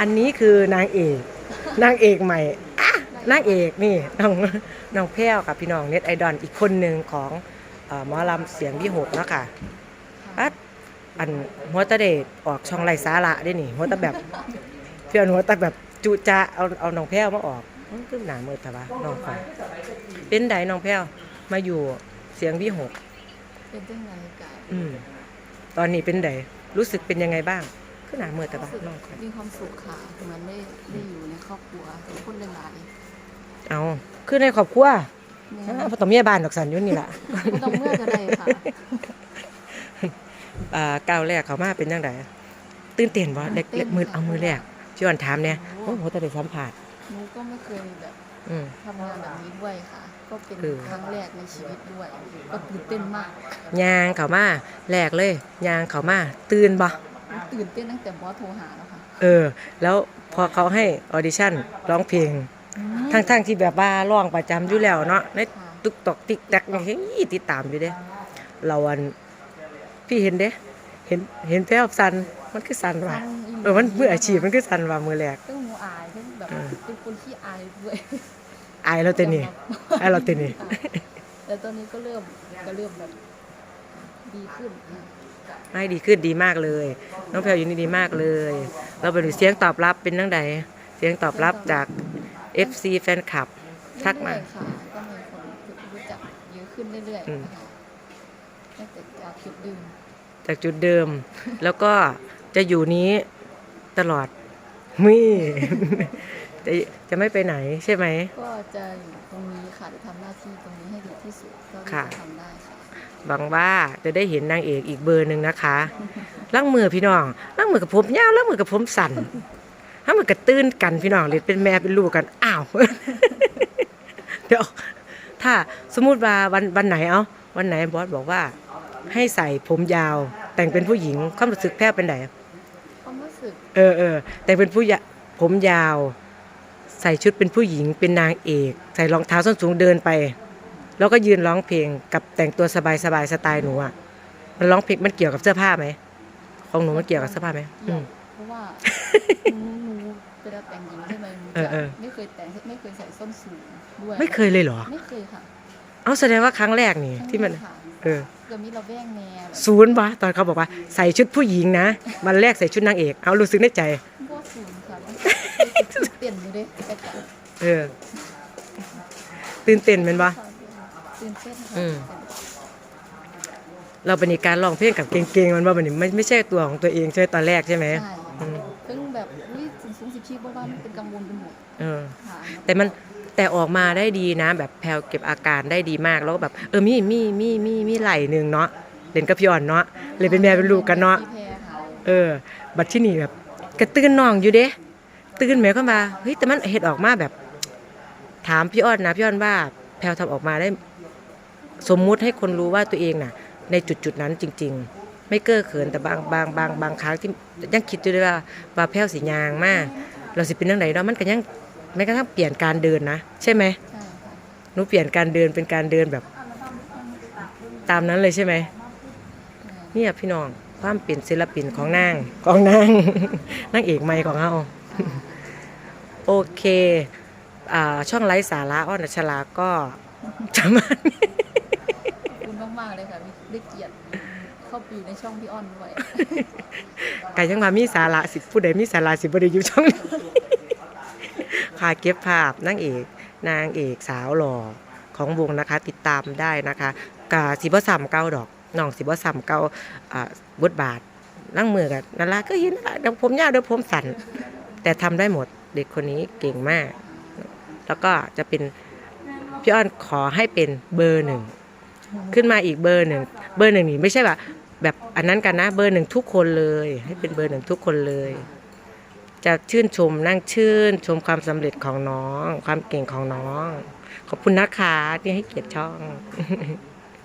อันนี้คือนางเอก นางเอกใหม่อะนางเอกนี่น้องน้องแพ้วกับพี่น้องเน็ตไอดอลอีกคนหนึ่งของเอ่อหมอลำเสียงวิหกเนาะค่ะอัดอันหัวตะเดชออกช่องไรสาระได้นี่หัวตะแบบเพื่อนหัวตะแบบจุจะเอาเอาน้องแพ้วมาออกอื้อคือหนามือแต่ว่าน้องฟังเป็นไดน้องแพ้วมาอยู่เสียงวิหกเป็นจังไรกะอืมตอนนี้เป็นไดรู้สึกเป็นยังไงบ้าง คือหนามือแต่ว่ารู้สึกน้องฟังมีความสุขค่ะ เหมือนได้ได้อยู่ในครอบครัวทุกคนหลายเอาคือในครอบครัวๆแม่อ้าวบ่ต้องเมียบ้านดอกสันอยู่นี่ล่ะ ไม่ต้องเมื่อก็ได้ค่ะ อ่าก้าวแรกเขามาเป็นยังไงตื่นเต้นบ่เล็กเล็กมือเอามือแรกพี่อ่อนถามเนี่ยโอ้โหแต่ได้สัมผัสหนูก็ไม่เคยแบบอืม ทำงานแบบนี้ด้วยค่ะ ก็เป็นเออ ครั้งแรกในชีวิตด้วย ก็ตื่นเต้นมาก ยางเขามาแรกเลยยางเขามาตื่นบ่ ตื่นเต้นตั้งแต่บอสโทรหาแล้วค่ะ เออ แล้วพอเขาให้ออดิชั่นร้องเพลง ทั้งทั้งๆที่แบบว่าร้องประจำอยู่แล้วเนาะในค่ะตุกตอกติ๊กแตกนี่เฮ้ยติดตามอยู่เด้เราอันพี่เห็นเด้เห็นเห็นแพ้วสันมันคือสันว่ะเออมันมืออาชีพมันคือสันว่ะมือแรกซึ่งหนูอายซึ่งแบบเออเป็นคนที่อายด้วยอายเราเต็นี่อายเราเต็นี่ค่ะแต่ตอนนี้ก็เริ่มก็เริ่มแบบดีขึ้น ค่ะไม่ดีขึ้นดีมากเลย น้องแพลวอยู่นี่ดีมากเลย เราเป็นเสียงตอบรับเป็นตั้งใดเสียงตอบรับจาก FC แฟนคลับ ทักมา เรื่อยๆค่ะก็มีคนรู้จักเยอะขึ้นเรื่อยอืม ๆค่ะตั้งแต่จากจุดดื่มจากจุดเดิม แล้วก็จะอยู่นี้ตลอดมีจะจะไม่ไปไหนใช่ไหม ก็จะอยู่ตรงนี้ค่ะจะทำหน้าที่ตรงนี้ให้ดีที่สุดเท่าที่ค่ะ จะทำได้ค่ะ หวังว่าจะได้เห็นนางเอกอีกเบอร์หนึ่งนะคะล่างมือพี่น้องล่างมือกับผมยาวล่างมือกับผมสั่นถ้ามือกับตื้นกันพี่น้องเลยเป็นแม่เป็นลูกกันอ้าวเดี๋ยวถ้าสมมุติว่าวันวันไหนเอาวันไหนบอสบอกว่า ให้ใส่ผมยาวแต่งเป็นผู้หญิงความรู้สึกแพ้วเป็นไหนความรู้สึกเออเออแต่งเป็นผู้ยะผมยาว ใส่ชุดเป็นผู้หญิงเป็นนางเอก ใส่รองเท้าส้นสูงเดินไป แล้วก็ยืนร้องเพลงกับแต่งตัวสบายสบายๆสไตล์หนูอะมันร้องเพลงมันเกี่ยวกับเสื้อผ้าไหมของหนูมันเกี่ยวกับเสื้อผ้าไหมอืม เพราะว่าหนูหนูเวลาแต่งหญิงใช่ไหมหนูเออจะเออไม่เคยแต่งไม่เคยใส่ส้นสูงด้วยไม่เคยเลยเหรอ ไม่เคยค่ะเอาแสดงว่าครั้งแรกนี่ที่มัน ค่ะเออเกิดมีเราแว่งแนวศูนย์วะตอนเขาบอกว่าใส่ชุดผู้หญิงนะวันแรกใส่ชุดนางเอกเอารู้สึกในใจ พวกศูนย์ค่ะมันเปลี่ยนอยู่เด้แต่ก็เออตื่นเต้นเป็นปะ ตื่นเต้นค่ะอืม เราเป็นการร้องเพลงกับเก่งๆมันว่ามันนี่ไม่ไม่ใช่ตัวของตัวเองใช่ไหมตอนแรกใช่ไหม ใช่อืม เพิ่งแบบอุ้ยสูงสูงสิบชีพบ้านเป็นกังวลไปหมดเออ ค่ะแต่มันแต่ออกมาได้ดีนะ แบบแพลวเก็บอาการได้ดีมากแล้วก็แบบเออมีมีมีมีมีไหลหนึ่งเนาะเล่นกับพี่อ่อนเนาะเลยเป็นแม่เป็นลูกกันเนาะ พี่แพรค่ะเออ บัดที่นี่แบบกระตื้นน้องอยู่เด้ตื่นแม่ก็มาเฮ้ยแต่มันเห็ดออกมาแบบ ถามพี่อ้อนนะพี่อ้อนว่า แพลวทำออกมาได้ สมมุติให้คนรู้ว่าตัวเองน่ะ ในจุดจุดๆนั้นจริง ๆ ไม่เก้อเขินแต่บางบางบางบางครั้งที่ยังคิดอยู่เลยว่าว่าแพลวสียางมาก เราสิเป็นยังไงเนาะมันก็ยังแม้กระทั่งเปลี่ยนการเดินนะ ใช่ไหมใช่ค่ะหนูเปลี่ยนการเดินเป็นการเดินแบบ ตามนั้นเลยใช่ไหมเนี่ยพี่น้องความเปลี่ยนศิลปินของนางของนางนางเอกใหม่ของเราโอเคอ่าช่องไร้สาระอ้อนอัชลาก็จะมาขอบคุณมากเลยค่ะได้เกียรติเข้าไปอยู่ในช่องพี่อ้อนด้วยไก่ยังมามีสาระสิผู้ใดมีสาระสิบ่ได้อยู่ช่องนี้ ค่ะเก็บภาพนางเอกนางเอกสาวหล่อของวงนะคะ ติดตามได้นะคะกาสิบ่ซ้ำเก่าดอกน้องสิบ่ซ้ำเก่าอ่าบทบาทนั่งมือกันนั่นละก็เห็นเดี๋ยวผมยาวเดี๋ยวผมสั่นแต่ทำได้หมดเด็กคนนี้เก่งมาก แล้วก็จะเป็นพี่อ้อนขอให้เป็นเบอร์หนึ่ง ขึ้นมาอีกเบอร์หนึ่งเบอร์หนึ่งนี่ไม่ใช่แบบแบบอันนั้นกันนะเบอร์หนึ่งทุกคนเลย ให้เป็นเบอร์หนึ่งทุกคนเลย จะชื่นชมนั่งชื่น ชมความสำเร็จของน้อง ความเก่งของน้อง ขอบคุณนะคะที่ให้เกียรติช่อง